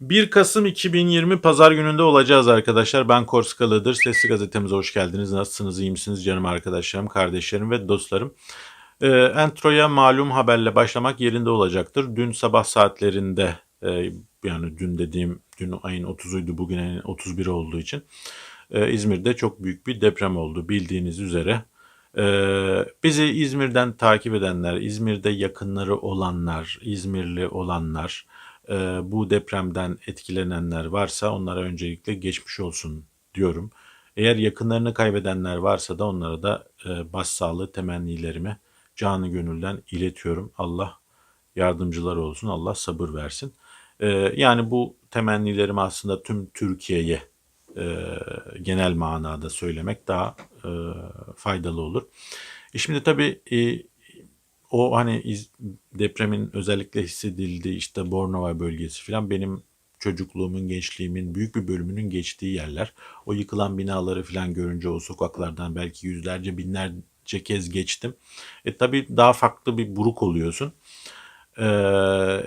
1 Kasım 2020 Pazar gününde olacağız arkadaşlar. Ben Korskalı'dır. Sesli gazetemize hoş geldiniz. Nasılsınız, iyi misiniz canım arkadaşlarım, kardeşlerim ve dostlarım? Ee, entroya malum haberle başlamak yerinde olacaktır. Dün sabah saatlerinde e, yani dün dediğim dün ayın 30'uydu bugün ayın 31 olduğu için e, İzmir'de çok büyük bir deprem oldu bildiğiniz üzere. Ee, bizi İzmir'den takip edenler, İzmir'de yakınları olanlar, İzmirli olanlar, e, bu depremden etkilenenler varsa onlara öncelikle geçmiş olsun diyorum. Eğer yakınlarını kaybedenler varsa da onlara da e, başsağlığı temennilerimi canı gönülden iletiyorum. Allah yardımcıları olsun, Allah sabır versin. E, yani bu temennilerimi aslında tüm Türkiye'ye e, genel manada söylemek daha e, faydalı olur. E şimdi tabii e, o hani iz- depremin özellikle hissedildiği işte Bornova bölgesi falan benim çocukluğumun, gençliğimin büyük bir bölümünün geçtiği yerler. O yıkılan binaları falan görünce o sokaklardan belki yüzlerce binlerce kez geçtim. E tabii daha farklı bir buruk oluyorsun. Ee,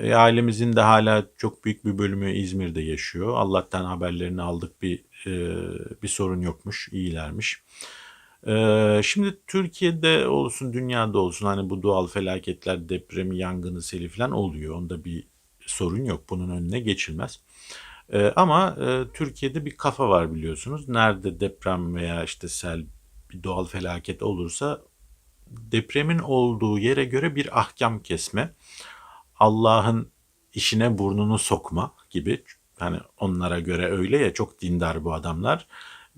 e, ailemizin de hala çok büyük bir bölümü İzmir'de yaşıyor. Allah'tan haberlerini aldık bir e, bir sorun yokmuş, iyilermiş. Ee, şimdi Türkiye'de olsun, dünyada olsun hani bu doğal felaketler, depremi, yangını, seli falan oluyor. Onda bir sorun yok. Bunun önüne geçilmez. Ee, ama e, Türkiye'de bir kafa var biliyorsunuz. Nerede deprem veya işte sel bir doğal felaket olursa depremin olduğu yere göre bir ahkam kesme. Allah'ın işine burnunu sokma gibi. Hani onlara göre öyle ya çok dindar bu adamlar.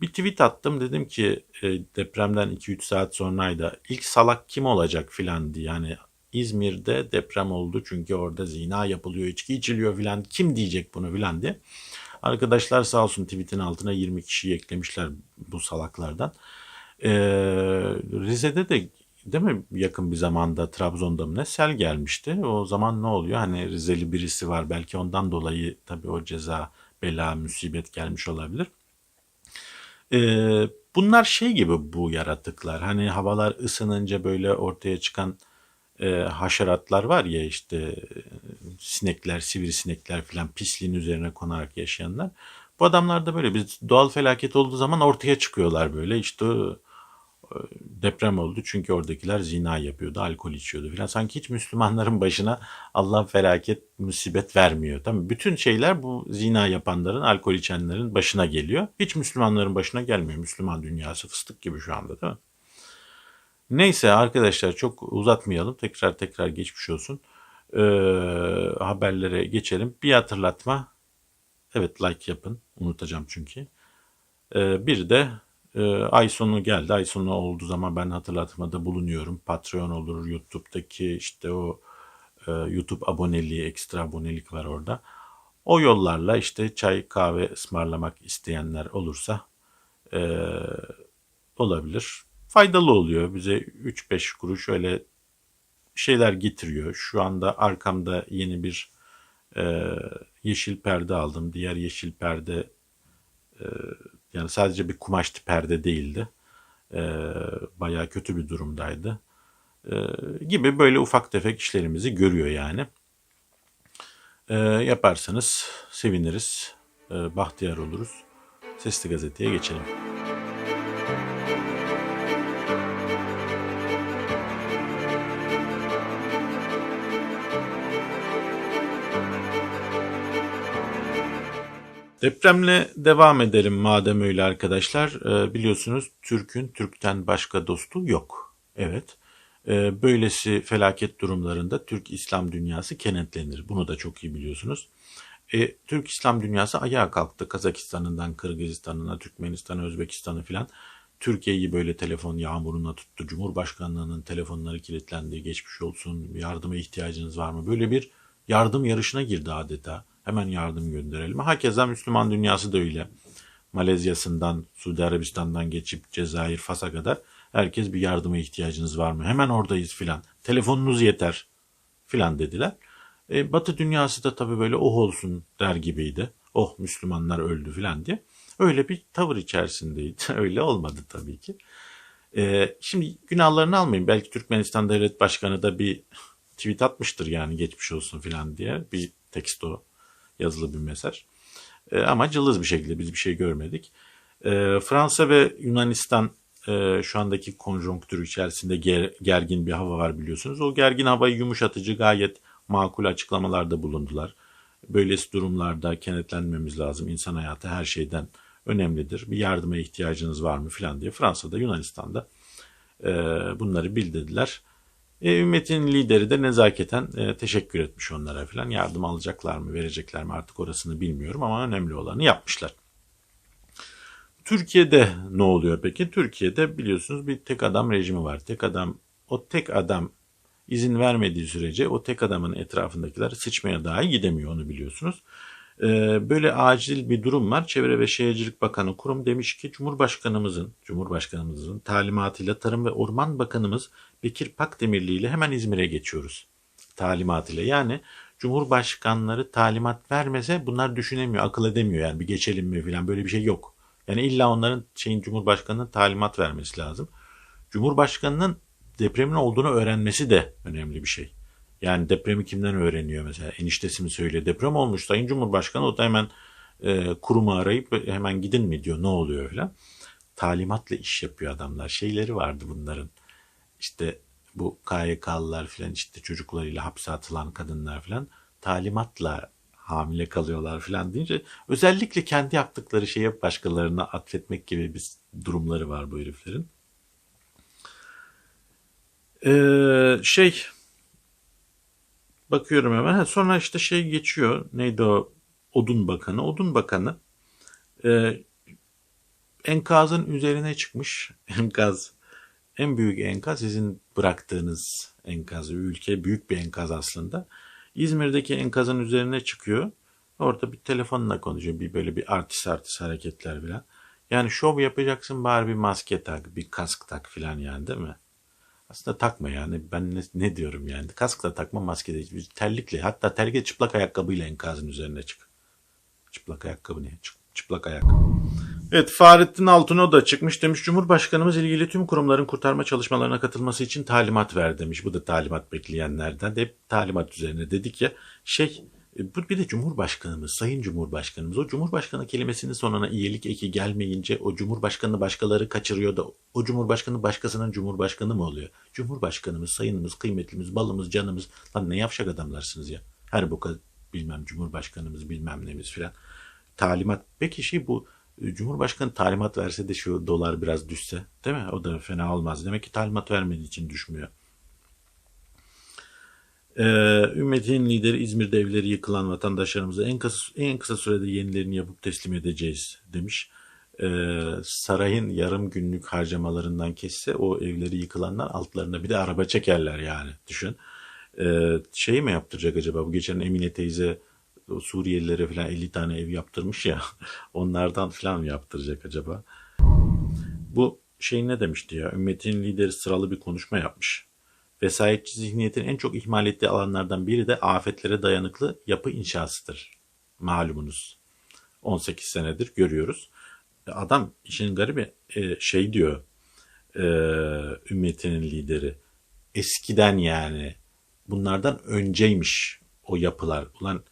Bir tweet attım dedim ki e, depremden 2-3 saat sonraydı. İlk salak kim olacak filan diye. Yani İzmir'de deprem oldu çünkü orada zina yapılıyor, içki içiliyor filan. Kim diyecek bunu filan diye. Arkadaşlar sağ olsun tweetin altına 20 kişiyi eklemişler bu salaklardan. Ee, Rize'de de değil mi yakın bir zamanda Trabzon'da mı ne sel gelmişti. O zaman ne oluyor? Hani Rizeli birisi var belki ondan dolayı tabii o ceza, bela, musibet gelmiş olabilir. Ee, bunlar şey gibi bu yaratıklar. Hani havalar ısınınca böyle ortaya çıkan e, haşeratlar var ya işte e, sinekler, sivrisinekler falan pisliğin üzerine konarak yaşayanlar. Bu adamlar da böyle bir doğal felaket olduğu zaman ortaya çıkıyorlar böyle işte deprem oldu çünkü oradakiler zina yapıyordu, alkol içiyordu falan. Sanki hiç Müslümanların başına Allah felaket, musibet vermiyor. Tamam Bütün şeyler bu zina yapanların, alkol içenlerin başına geliyor. Hiç Müslümanların başına gelmiyor. Müslüman dünyası fıstık gibi şu anda değil mi? Neyse arkadaşlar çok uzatmayalım. Tekrar tekrar geçmiş olsun. Ee, haberlere geçelim. Bir hatırlatma. Evet like yapın. Unutacağım çünkü. Ee, bir de e, ay sonu geldi. Ay sonu olduğu zaman ben hatırlatmada bulunuyorum. Patreon olur. YouTube'daki işte o e, YouTube aboneliği, ekstra abonelik var orada. O yollarla işte çay kahve ısmarlamak isteyenler olursa e, olabilir. Faydalı oluyor. Bize 3-5 kuruş öyle şeyler getiriyor. Şu anda arkamda yeni bir e, yeşil perde aldım. Diğer yeşil perde e, yani sadece bir kumaşlı perde değildi. E, bayağı kötü bir durumdaydı. E, gibi böyle ufak tefek işlerimizi görüyor yani. E, yaparsanız seviniriz. E, bahtiyar oluruz. Sesli gazeteye geçelim. Depremle devam edelim madem öyle arkadaşlar. Ee, biliyorsunuz Türk'ün Türk'ten başka dostu yok. Evet. Ee, böylesi felaket durumlarında Türk İslam dünyası kenetlenir. Bunu da çok iyi biliyorsunuz. Ee, Türk İslam dünyası ayağa kalktı. Kazakistan'ından Kırgızistan'ına, Türkmenistan'a, Özbekistan'a filan. Türkiye'yi böyle telefon yağmuruna tuttu. Cumhurbaşkanlığının telefonları kilitlendi. Geçmiş olsun. Yardıma ihtiyacınız var mı? Böyle bir yardım yarışına girdi adeta. Hemen yardım gönderelim. Hakeza Müslüman dünyası da öyle. Malezya'sından, Suudi Arabistan'dan geçip Cezayir, Fas'a kadar herkes bir yardıma ihtiyacınız var mı? Hemen oradayız filan. Telefonunuz yeter filan dediler. E, Batı dünyası da tabii böyle oh olsun der gibiydi. Oh Müslümanlar öldü filan diye. Öyle bir tavır içerisindeydi. öyle olmadı tabii ki. E, şimdi günahlarını almayın. Belki Türkmenistan Devlet Başkanı da bir tweet atmıştır yani geçmiş olsun filan diye. Bir tekst o. yazılı bir mesaj. E, ama cılız bir şekilde biz bir şey görmedik. E, Fransa ve Yunanistan e, şu andaki konjonktür içerisinde ger, gergin bir hava var biliyorsunuz. O gergin havayı yumuşatıcı gayet makul açıklamalarda bulundular. Böylesi durumlarda kenetlenmemiz lazım. İnsan hayatı her şeyden önemlidir. Bir yardıma ihtiyacınız var mı filan diye Fransa'da, Yunanistan'da e, bunları bildirdiler. E, ümmetin lideri de nezaketen e, teşekkür etmiş onlara filan. Yardım alacaklar mı, verecekler mi artık orasını bilmiyorum ama önemli olanı yapmışlar. Türkiye'de ne oluyor peki? Türkiye'de biliyorsunuz bir tek adam rejimi var. Tek adam, o tek adam izin vermediği sürece o tek adamın etrafındakiler sıçmaya dahi gidemiyor onu biliyorsunuz. Ee, böyle acil bir durum var. Çevre ve Şehircilik Bakanı kurum demiş ki Cumhurbaşkanımızın Cumhurbaşkanımızın talimatıyla Tarım ve Orman Bakanımız Bekir Pakdemirli ile hemen İzmir'e geçiyoruz. Talimatıyla yani Cumhurbaşkanları talimat vermese bunlar düşünemiyor, akıl edemiyor yani bir geçelim mi falan böyle bir şey yok. Yani illa onların şeyin Cumhurbaşkanı'nın talimat vermesi lazım. Cumhurbaşkanının depremin olduğunu öğrenmesi de önemli bir şey. Yani depremi kimden öğreniyor mesela? Eniştesi mi söylüyor? Deprem olmuş Sayın Cumhurbaşkanı o da hemen e, kurumu arayıp hemen gidin mi diyor. Ne oluyor falan. Talimatla iş yapıyor adamlar. Şeyleri vardı bunların. İşte bu KYK'lılar falan işte çocuklarıyla hapse atılan kadınlar falan talimatla hamile kalıyorlar falan deyince özellikle kendi yaptıkları şeye başkalarına atfetmek gibi bir durumları var bu heriflerin. Ee, şey bakıyorum hemen. Ha, sonra işte şey geçiyor. Neydi o? Odun Bakanı. Odun Bakanı e, enkazın üzerine çıkmış. Enkaz en büyük enkaz sizin bıraktığınız enkaz. Ülke büyük bir enkaz aslında. İzmir'deki enkazın üzerine çıkıyor. Orada bir telefonla konuşuyor. Bir böyle bir artist artist hareketler falan. Yani şov yapacaksın bari bir maske tak, bir kask tak falan yani değil mi? Aslında takma yani. Ben ne, ne diyorum yani. Kask da takma, maske de. Terlikle hatta terlikle çıplak ayakkabıyla enkazın üzerine çık. Çıplak ayakkabı? Çık, çıplak ayakkabı. Evet Fahrettin Altun'a da çıkmış demiş Cumhurbaşkanımız ilgili tüm kurumların kurtarma çalışmalarına katılması için talimat ver demiş. Bu da talimat bekleyenlerden de hep talimat üzerine dedik ya. Şey bu bir de Cumhurbaşkanımız, Sayın Cumhurbaşkanımız. O Cumhurbaşkanı kelimesinin sonuna iyilik eki gelmeyince o Cumhurbaşkanı başkaları kaçırıyor da o Cumhurbaşkanı başkasının Cumhurbaşkanı mı oluyor? Cumhurbaşkanımız, sayınımız, kıymetlimiz, balımız, canımız. Lan ne yavşak adamlarsınız ya. Her kadar bilmem Cumhurbaşkanımız bilmem nemiz filan. Talimat. Peki şey bu Cumhurbaşkanı talimat verse de şu dolar biraz düşse değil mi? O da fena olmaz. Demek ki talimat vermediği için düşmüyor. Ee, ümmetin lideri İzmir'de evleri yıkılan vatandaşlarımıza en kısa, en kısa sürede yenilerini yapıp teslim edeceğiz demiş. Ee, sarayın yarım günlük harcamalarından kesse o evleri yıkılanlar altlarına bir de araba çekerler yani düşün. Ee, şey mi yaptıracak acaba bu geçen Emine teyze Suriyelilere falan 50 tane ev yaptırmış ya onlardan falan mı yaptıracak acaba? Bu şey ne demişti ya ümmetin lideri sıralı bir konuşma yapmış. Vesayetçi zihniyetin en çok ihmal ettiği alanlardan biri de afetlere dayanıklı yapı inşasıdır. Malumunuz. 18 senedir görüyoruz. Adam işin garibi e, şey diyor e, ümmetinin lideri. Eskiden yani bunlardan önceymiş o yapılar. Ulan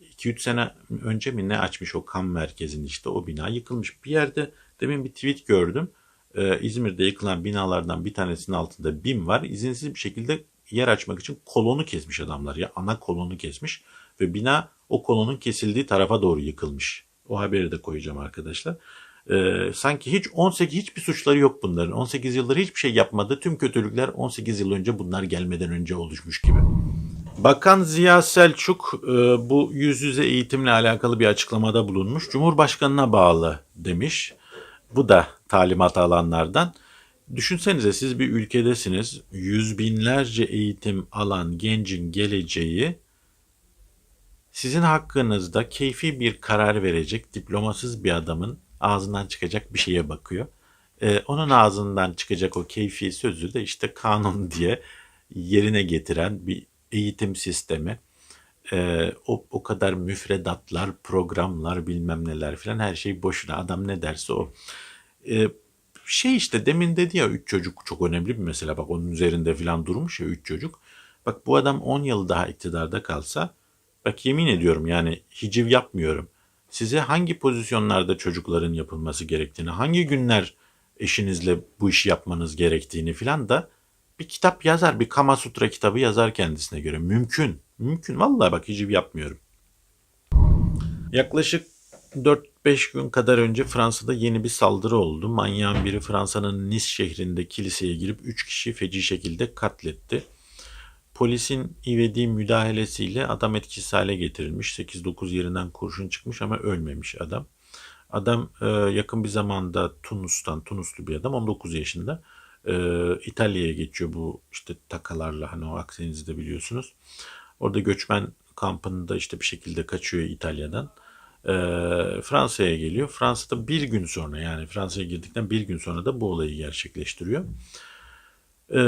2-3 sene önce mi ne açmış o kan merkezini işte o bina yıkılmış. Bir yerde demin bir tweet gördüm. Ee, İzmir'de yıkılan binalardan bir tanesinin altında BİM var. İzinsiz bir şekilde yer açmak için kolonu kesmiş adamlar ya ana kolonu kesmiş ve bina o kolonun kesildiği tarafa doğru yıkılmış. O haberi de koyacağım arkadaşlar. Ee, sanki hiç 18 hiçbir suçları yok bunların. 18 yıldır hiçbir şey yapmadı. Tüm kötülükler 18 yıl önce bunlar gelmeden önce oluşmuş gibi. Bakan Ziya Selçuk e, bu yüz yüze eğitimle alakalı bir açıklamada bulunmuş. Cumhurbaşkanına bağlı demiş. Bu da talimat alanlardan. Düşünsenize siz bir ülkedesiniz. Yüz binlerce eğitim alan gencin geleceği sizin hakkınızda keyfi bir karar verecek diplomasız bir adamın ağzından çıkacak bir şeye bakıyor. Ee, onun ağzından çıkacak o keyfi sözü de işte kanun diye yerine getiren bir eğitim sistemi. Ee, o, o kadar müfredatlar, programlar bilmem neler filan her şey boşuna. Adam ne derse o. Ee, şey işte demin dedi ya üç çocuk çok önemli bir mesele. Bak onun üzerinde filan durmuş ya üç çocuk. Bak bu adam 10 yıl daha iktidarda kalsa bak yemin ediyorum yani hiciv yapmıyorum. Size hangi pozisyonlarda çocukların yapılması gerektiğini, hangi günler eşinizle bu işi yapmanız gerektiğini filan da bir kitap yazar, bir Kama Sutra kitabı yazar kendisine göre. Mümkün. Mümkün. Vallahi bak hiciv yapmıyorum. Yaklaşık 4-5 gün kadar önce Fransa'da yeni bir saldırı oldu. Manyağın biri Fransa'nın Nice şehrinde kiliseye girip 3 kişi feci şekilde katletti. Polisin ivedi müdahalesiyle adam etkisiz hale getirilmiş. 8-9 yerinden kurşun çıkmış ama ölmemiş adam. Adam e, yakın bir zamanda Tunus'tan, Tunuslu bir adam 19 yaşında. E, İtalya'ya geçiyor bu işte takalarla hani o Akdeniz'i de biliyorsunuz. Orada göçmen kampında işte bir şekilde kaçıyor İtalya'dan. E, Fransa'ya geliyor. Fransa'da bir gün sonra yani Fransa'ya girdikten bir gün sonra da bu olayı gerçekleştiriyor. E,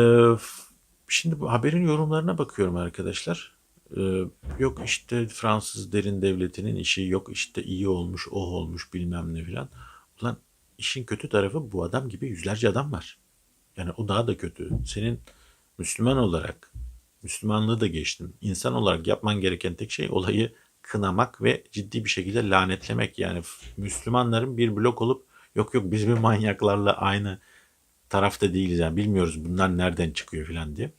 şimdi bu haberin yorumlarına bakıyorum arkadaşlar. Ee, yok işte Fransız derin devletinin işi yok işte iyi olmuş o olmuş bilmem ne filan. Ulan işin kötü tarafı bu adam gibi yüzlerce adam var. Yani o daha da kötü. Senin Müslüman olarak Müslümanlığı da geçtim. İnsan olarak yapman gereken tek şey olayı kınamak ve ciddi bir şekilde lanetlemek. Yani Müslümanların bir blok olup yok yok biz bir manyaklarla aynı tarafta değiliz yani bilmiyoruz bunlar nereden çıkıyor filan diye.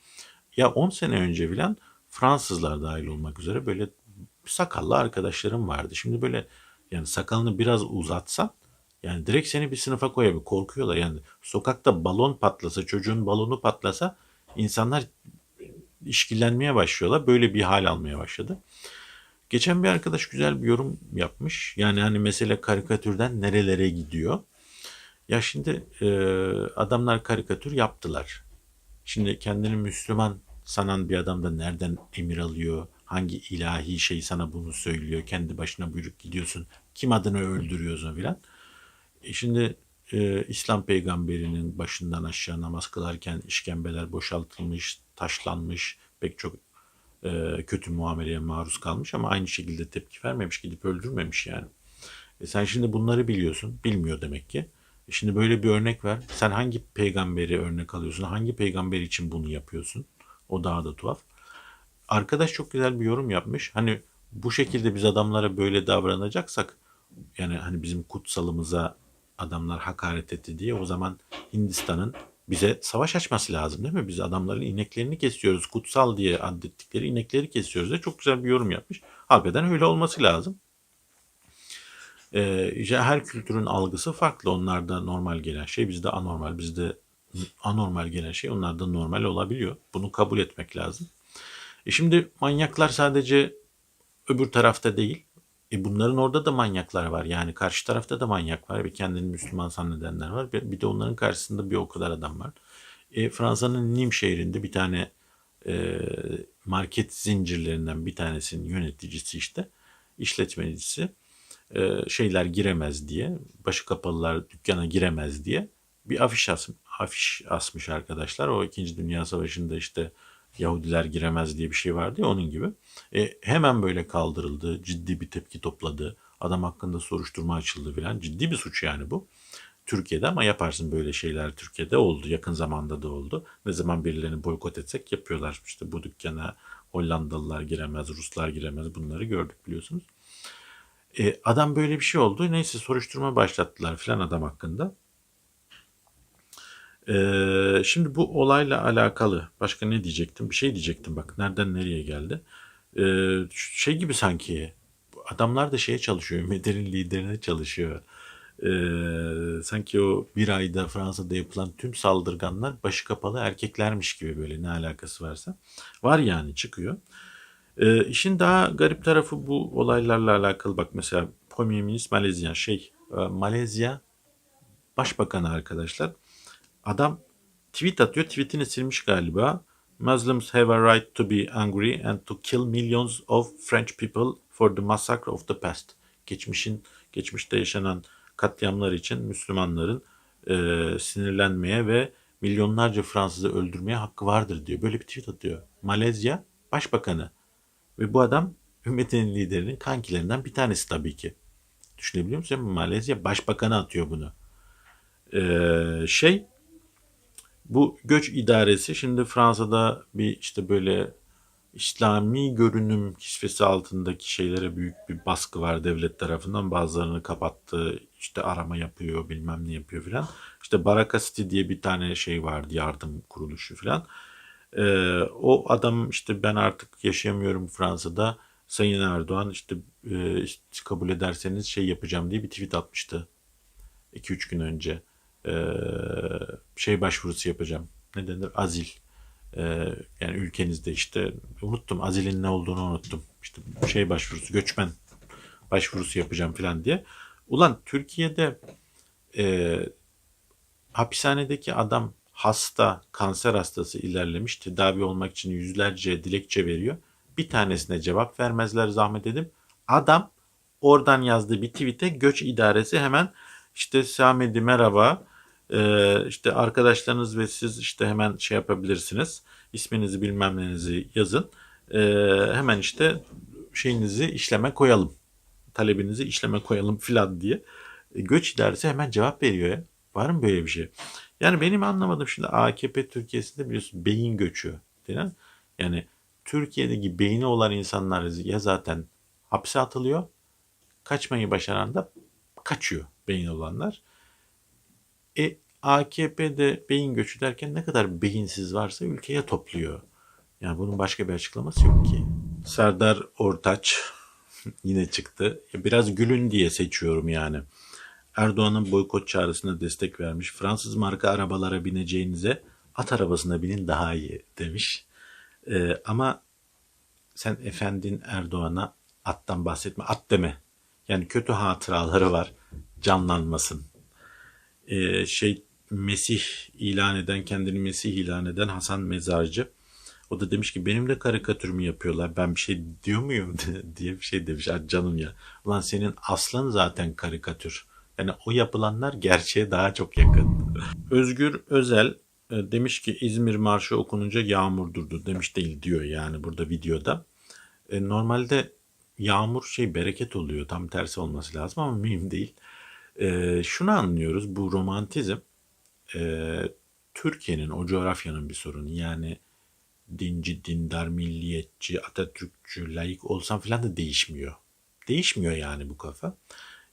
Ya 10 sene önce filan Fransızlar dahil olmak üzere böyle sakallı arkadaşlarım vardı. Şimdi böyle yani sakalını biraz uzatsan yani direkt seni bir sınıfa koyabilir. Korkuyorlar yani sokakta balon patlasa çocuğun balonu patlasa insanlar işkillenmeye başlıyorlar. Böyle bir hal almaya başladı. Geçen bir arkadaş güzel bir yorum yapmış. Yani hani mesele karikatürden nerelere gidiyor. Ya şimdi e, adamlar karikatür yaptılar. Şimdi kendini Müslüman sanan bir adam da nereden emir alıyor? Hangi ilahi şey sana bunu söylüyor? Kendi başına buyruk gidiyorsun. Kim adını öldürüyorsun filan. E şimdi e, İslam peygamberinin başından aşağı namaz kılarken işkembeler boşaltılmış, taşlanmış, pek çok e, kötü muameleye maruz kalmış ama aynı şekilde tepki vermemiş, gidip öldürmemiş yani. E sen şimdi bunları biliyorsun, bilmiyor demek ki. E şimdi böyle bir örnek ver. Sen hangi peygamberi örnek alıyorsun? Hangi peygamber için bunu yapıyorsun? O daha da tuhaf. Arkadaş çok güzel bir yorum yapmış. Hani bu şekilde biz adamlara böyle davranacaksak yani hani bizim kutsalımıza adamlar hakaret etti diye o zaman Hindistan'ın bize savaş açması lazım değil mi? Biz adamların ineklerini kesiyoruz. Kutsal diye adettikleri inekleri kesiyoruz diye çok güzel bir yorum yapmış. Hakikaten öyle olması lazım. Ee, her kültürün algısı farklı. Onlarda normal gelen şey bizde anormal. Bizde anormal gelen şey onlarda normal olabiliyor. Bunu kabul etmek lazım. E şimdi manyaklar sadece öbür tarafta değil. E bunların orada da manyaklar var. Yani karşı tarafta da manyak var. Bir kendini Müslüman zannedenler var. Bir de onların karşısında bir o kadar adam var. E, Fransa'nın Nîmes şehrinde bir tane e, market zincirlerinden bir tanesinin yöneticisi işte işletmecisi e, şeyler giremez diye başı kapalılar dükkana giremez diye bir afiş, as, afiş asmış arkadaşlar. O 2. Dünya Savaşı'nda işte Yahudiler giremez diye bir şey vardı ya onun gibi. E, hemen böyle kaldırıldı. Ciddi bir tepki topladı. Adam hakkında soruşturma açıldı filan. Ciddi bir suç yani bu. Türkiye'de ama yaparsın böyle şeyler Türkiye'de oldu. Yakın zamanda da oldu. Ne zaman birilerini boykot etsek yapıyorlar. İşte bu dükkana Hollandalılar giremez, Ruslar giremez bunları gördük biliyorsunuz. E, adam böyle bir şey oldu. Neyse soruşturma başlattılar filan adam hakkında. Ee, şimdi bu olayla alakalı başka ne diyecektim? Bir şey diyecektim bak nereden nereye geldi. Ee, şey gibi sanki adamlar da şeye çalışıyor. Medellin liderine çalışıyor. Ee, sanki o bir ayda Fransa'da yapılan tüm saldırganlar başı kapalı erkeklermiş gibi böyle ne alakası varsa. Var yani çıkıyor. Ee, işin daha garip tarafı bu olaylarla alakalı bak mesela Premier Ministre Malezya şey e, Malezya Başbakanı arkadaşlar Adam tweet atıyor. Tweetini silmiş galiba. Muslims have a right to be angry and to kill millions of French people for the massacre of the past. Geçmişin geçmişte yaşanan katliamlar için Müslümanların e, sinirlenmeye ve milyonlarca Fransızı öldürmeye hakkı vardır diyor. Böyle bir tweet atıyor. Malezya Başbakanı. Ve bu adam ümmetin liderinin kankilerinden bir tanesi tabii ki. Düşünebiliyor musun? Malezya Başbakanı atıyor bunu. Ee, şey bu göç idaresi şimdi Fransa'da bir işte böyle İslami görünüm kisvesi altındaki şeylere büyük bir baskı var devlet tarafından. Bazılarını kapattı, işte arama yapıyor, bilmem ne yapıyor filan. İşte Baraka City diye bir tane şey vardı, yardım kuruluşu filan. Ee, o adam işte ben artık yaşayamıyorum Fransa'da. Sayın Erdoğan işte e, kabul ederseniz şey yapacağım diye bir tweet atmıştı. 2-3 gün önce. Ee, şey başvurusu yapacağım. Ne denir? Azil. Ee, yani ülkenizde işte unuttum azilin ne olduğunu unuttum. İşte şey başvurusu göçmen başvurusu yapacağım falan diye. Ulan Türkiye'de e, hapishanedeki adam hasta, kanser hastası ilerlemiş, tedavi olmak için yüzlerce dilekçe veriyor. Bir tanesine cevap vermezler zahmet edip. Adam oradan yazdığı bir tweet'e göç idaresi hemen işte Samedi merhaba, ee, işte arkadaşlarınız ve siz işte hemen şey yapabilirsiniz. İsminizi bilmem nenizi yazın. Ee, hemen işte şeyinizi işleme koyalım. Talebinizi işleme koyalım filan diye. E, göç idaresi hemen cevap veriyor ya. Var mı böyle bir şey? Yani benim anlamadığım şimdi AKP Türkiye'sinde biliyorsun beyin göçü denen. Yani Türkiye'deki beyni olan insanlar ya zaten hapse atılıyor. Kaçmayı başaran da kaçıyor beyin olanlar. E AKP'de beyin göçü derken ne kadar beyinsiz varsa ülkeye topluyor. Yani bunun başka bir açıklaması yok ki. Serdar Ortaç yine çıktı. Biraz gülün diye seçiyorum yani. Erdoğan'ın boykot çağrısına destek vermiş. Fransız marka arabalara bineceğinize at arabasına binin daha iyi demiş. Ee, ama sen efendin Erdoğan'a attan bahsetme. At deme. Yani kötü hatıraları var. Canlanmasın. Ee, şey Mesih ilan eden, kendini Mesih ilan eden Hasan Mezarcı. O da demiş ki benim de karikatürümü yapıyorlar. Ben bir şey diyor muyum diye bir şey demiş. Canım ya. Ulan senin aslan zaten karikatür. Yani o yapılanlar gerçeğe daha çok yakın. Özgür Özel e, demiş ki İzmir Marşı okununca yağmur durdu demiş değil diyor yani burada videoda. E, normalde yağmur şey bereket oluyor tam tersi olması lazım ama mühim değil. E, şunu anlıyoruz bu romantizm e, Türkiye'nin o coğrafyanın bir sorunu yani dinci, dindar, milliyetçi, Atatürkçü, layık olsam falan da değişmiyor. Değişmiyor yani bu kafa.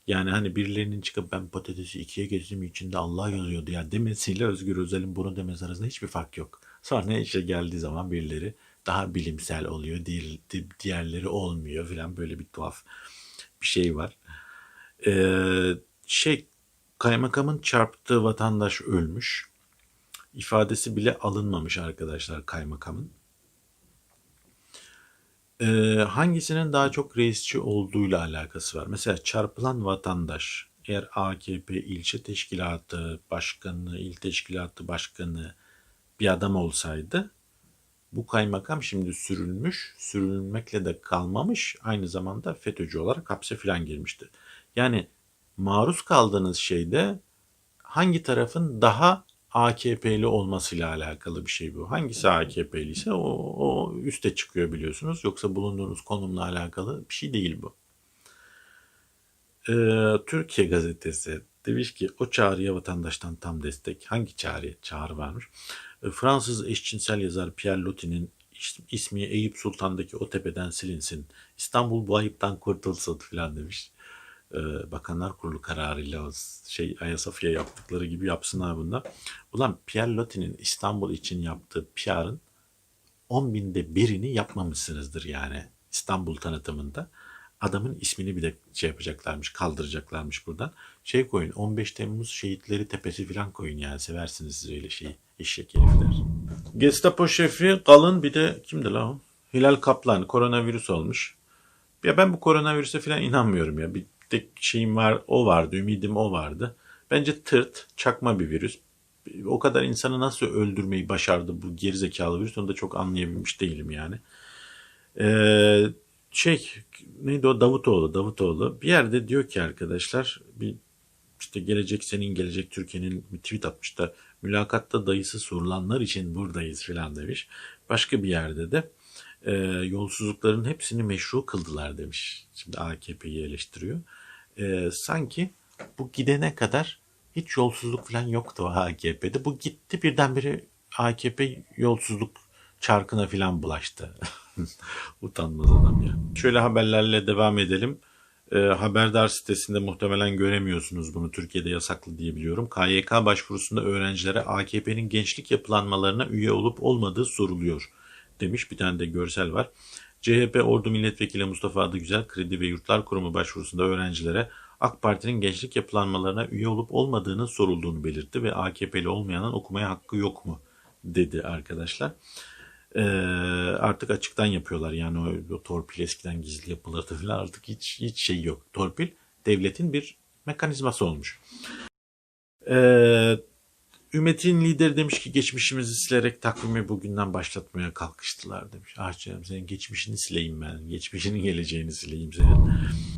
Yani hani birilerinin çıkıp ben patatesi ikiye geçtim içinde Allah yazıyordu ya demesiyle Özgür Özel'in bunu demesi arasında hiçbir fark yok. Sonra işte geldiği zaman birileri daha bilimsel oluyor, diğer, diğerleri olmuyor falan böyle bir tuhaf bir şey var. Ee, şey kaymakamın çarptığı vatandaş ölmüş. İfadesi bile alınmamış arkadaşlar kaymakamın. Ee, hangisinin daha çok reisçi olduğuyla alakası var. Mesela çarpılan vatandaş eğer AKP ilçe teşkilatı başkanı, il teşkilatı başkanı bir adam olsaydı bu kaymakam şimdi sürülmüş, sürülmekle de kalmamış, aynı zamanda FETÖ'cü olarak hapse filan girmişti. Yani maruz kaldığınız şeyde hangi tarafın daha AKP'li olmasıyla alakalı bir şey bu. Hangisi AKP'li ise o, o üste çıkıyor biliyorsunuz. Yoksa bulunduğunuz konumla alakalı bir şey değil bu. Ee, Türkiye gazetesi demiş ki o çağrıya vatandaştan tam destek. Hangi çağrıya? Çağrı varmış. Ee, Fransız eşcinsel yazar Pierre Loti'nin ismi Eyüp Sultan'daki o tepeden silinsin. İstanbul bu ayıptan kurtulsun filan demiş. Ee, Bakanlar Kurulu kararıyla şey Ayasofya yaptıkları gibi yapsınlar bunda. Ulan Pierre Loti'nin İstanbul için yaptığı PR'ın 10 binde birini yapmamışsınızdır yani İstanbul tanıtımında. Adamın ismini bir de şey yapacaklarmış, kaldıracaklarmış buradan. Şey koyun, 15 Temmuz Şehitleri Tepesi falan koyun yani seversiniz siz öyle şeyi. Eşek herifler. Gestapo şefi Kalın bir de kimdi la o? Hilal Kaplan koronavirüs olmuş. Ya ben bu koronavirüse falan inanmıyorum ya. Bir tek şeyim var o vardı, ümidim o vardı. Bence tırt, çakma bir virüs. O kadar insanı nasıl öldürmeyi başardı bu gerizekalı virüs onu da çok anlayabilmiş değilim yani. Ee, şey neydi o Davutoğlu Davutoğlu bir yerde diyor ki arkadaşlar bir işte gelecek senin gelecek Türkiye'nin bir tweet atmış da mülakatta dayısı sorulanlar için buradayız filan demiş. Başka bir yerde de e, yolsuzlukların hepsini meşru kıldılar demiş. Şimdi AKP'yi eleştiriyor. E, sanki bu gidene kadar hiç yolsuzluk falan yoktu AKP'de. Bu gitti birdenbire AKP yolsuzluk çarkına falan bulaştı. Utanmaz adam ya. Şöyle haberlerle devam edelim. Ee, haberdar sitesinde muhtemelen göremiyorsunuz bunu Türkiye'de yasaklı diye biliyorum. KYK başvurusunda öğrencilere AKP'nin gençlik yapılanmalarına üye olup olmadığı soruluyor demiş. Bir tane de görsel var. CHP Ordu Milletvekili Mustafa Adıgüzel Kredi ve Yurtlar Kurumu başvurusunda öğrencilere AK Parti'nin gençlik yapılanmalarına üye olup olmadığını sorulduğunu belirtti ve AKP'li olmayanın okumaya hakkı yok mu dedi arkadaşlar. Ee, artık açıktan yapıyorlar yani o, o torpil eskiden gizli yapılırdı falan artık hiç hiç şey yok. Torpil devletin bir mekanizması olmuş. Ee, Ümmet'in lideri demiş ki geçmişimizi silerek takvimi bugünden başlatmaya kalkıştılar demiş. Ah canım senin geçmişini sileyim ben. Geçmişinin geleceğini sileyim senin.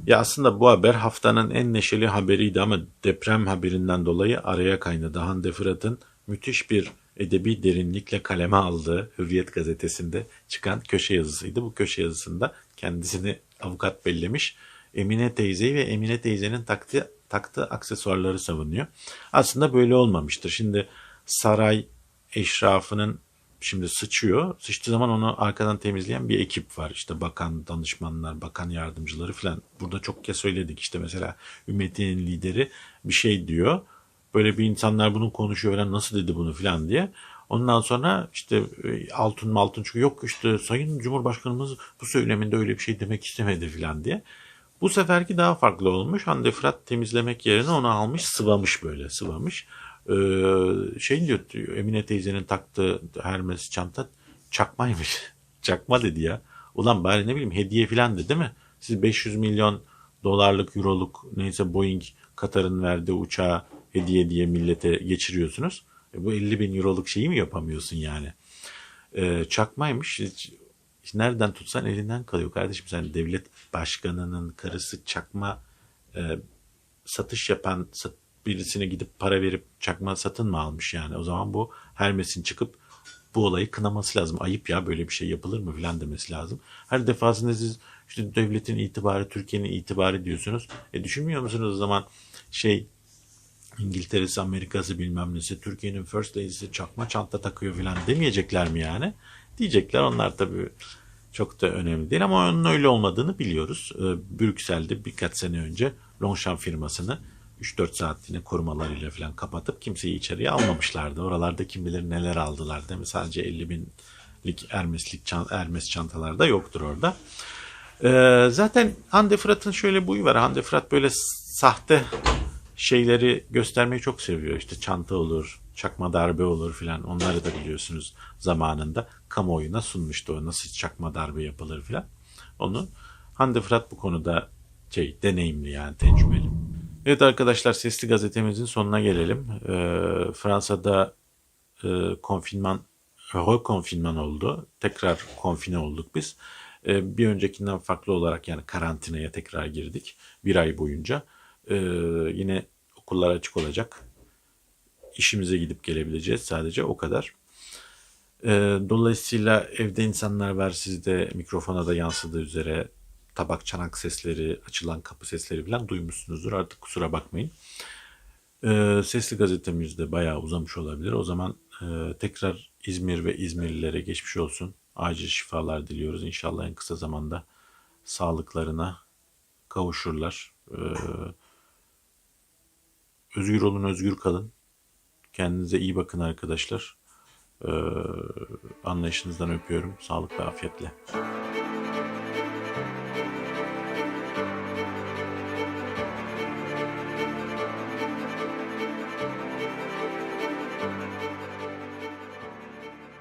Ya aslında bu haber haftanın en neşeli haberiydi ama deprem haberinden dolayı araya kaynadı. Hande Fırat'ın müthiş bir edebi derinlikle kaleme aldığı Hürriyet gazetesinde çıkan köşe yazısıydı. Bu köşe yazısında kendisini avukat bellemiş. Emine teyzeyi ve Emine teyzenin taktığı, taktığı aksesuarları savunuyor. Aslında böyle olmamıştır. Şimdi saray eşrafının şimdi sıçıyor. Sıçtığı zaman onu arkadan temizleyen bir ekip var. İşte bakan danışmanlar, bakan yardımcıları falan. Burada çok kez söyledik. İşte mesela Ümmet'in lideri bir şey diyor. Böyle bir insanlar bunu konuşuyor falan nasıl dedi bunu falan diye. Ondan sonra işte e, altın altın çünkü yok işte Sayın Cumhurbaşkanımız bu söyleminde öyle bir şey demek istemedi falan diye. Bu seferki daha farklı olmuş. Hande Fırat temizlemek yerine onu almış sıvamış böyle sıvamış. Ee, şey diyor Emine teyzenin taktığı Hermes çanta çakmaymış. Çakma dedi ya. Ulan bari ne bileyim hediye falan dedi değil mi? Siz 500 milyon dolarlık, euroluk neyse Boeing Katar'ın verdiği uçağı hediye diye millete geçiriyorsunuz. E bu 50 bin euroluk şeyi mi yapamıyorsun yani? E, çakmaymış. Hiç nereden tutsan elinden kalıyor kardeşim. Sen devlet başkanının karısı çakma e, satış yapan sat, birisine gidip para verip çakma satın mı almış yani? O zaman bu Hermes'in çıkıp bu olayı kınaması lazım. Ayıp ya böyle bir şey yapılır mı filan demesi lazım. Her defasında siz işte devletin itibarı, Türkiye'nin itibarı diyorsunuz. E düşünmüyor musunuz o zaman şey İngiltere'si, Amerika'sı bilmem nesi, Türkiye'nin First Lady'si çakma çanta takıyor filan demeyecekler mi yani? Diyecekler. Onlar tabii çok da önemli değil ama onun öyle olmadığını biliyoruz. Ee, Brüksel'de birkaç sene önce Longchamp firmasını 3-4 saatliğine korumalarıyla falan kapatıp kimseyi içeriye almamışlardı. Oralarda kim bilir neler aldılar değil mi? Sadece 50 binlik Hermeslik çant Hermes çantalar da yoktur orada. Ee, zaten Hande Fırat'ın şöyle buyu var. Hande Fırat böyle sahte şeyleri göstermeyi çok seviyor. İşte çanta olur, çakma darbe olur filan. Onları da biliyorsunuz zamanında kamuoyuna sunmuştu o nasıl çakma darbe yapılır filan. Onu Hande Fırat bu konuda şey deneyimli yani tecrübeli. Evet arkadaşlar sesli gazetemizin sonuna gelelim. Ee, Fransa'da e, konfinman, rekonfinman oldu. Tekrar konfine olduk biz. Ee, bir öncekinden farklı olarak yani karantinaya tekrar girdik. Bir ay boyunca. Ee, yine okullar açık olacak. İşimize gidip gelebileceğiz sadece o kadar. Ee, dolayısıyla evde insanlar var sizde mikrofona da yansıdığı üzere tabak çanak sesleri, açılan kapı sesleri falan duymuşsunuzdur. Artık kusura bakmayın. Ee, sesli gazetemiz de bayağı uzamış olabilir. O zaman e, tekrar İzmir ve İzmirlilere geçmiş olsun. Acil şifalar diliyoruz. İnşallah en kısa zamanda sağlıklarına kavuşurlar. Ee, özgür olun, özgür kalın. Kendinize iyi bakın arkadaşlar. Ee, anlayışınızdan öpüyorum. Sağlık ve afiyetle.